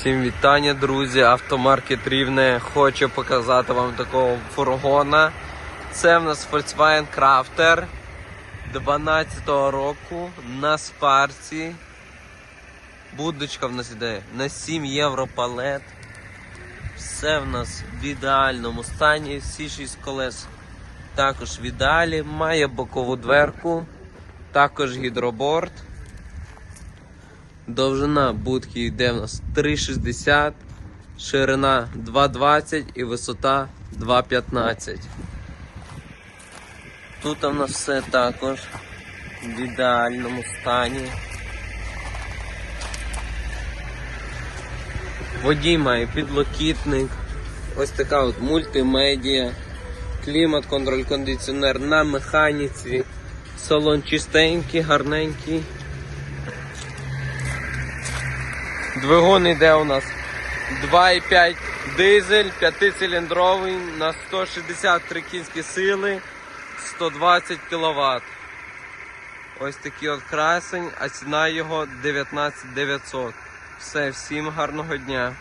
Всім вітання, друзі. Автомаркет Рівне хоче показати вам такого фургона. Це в нас Volkswagen Crafter 12-го року на спарці. Будочка в нас іде на 7 євро палет. Все в нас в ідеальному стані. Всі 6 колес також в ідеалі. Має бокову дверку, також гідроборд. Довжина будки йде в нас 3,60, ширина 2,20 і висота 2,15. Тут у нас все також в ідеальному стані. Водій має підлокітник, ось така от мультимедіа, клімат, контроль кондиціонер на механіці, салон чистенький, гарненький. Двигун йде у нас 2,5 дизель, 5-циліндровий на 163 кінські сили, 120 кВт. Ось такий от красень, а ціна його 19 900. Все, всім гарного дня.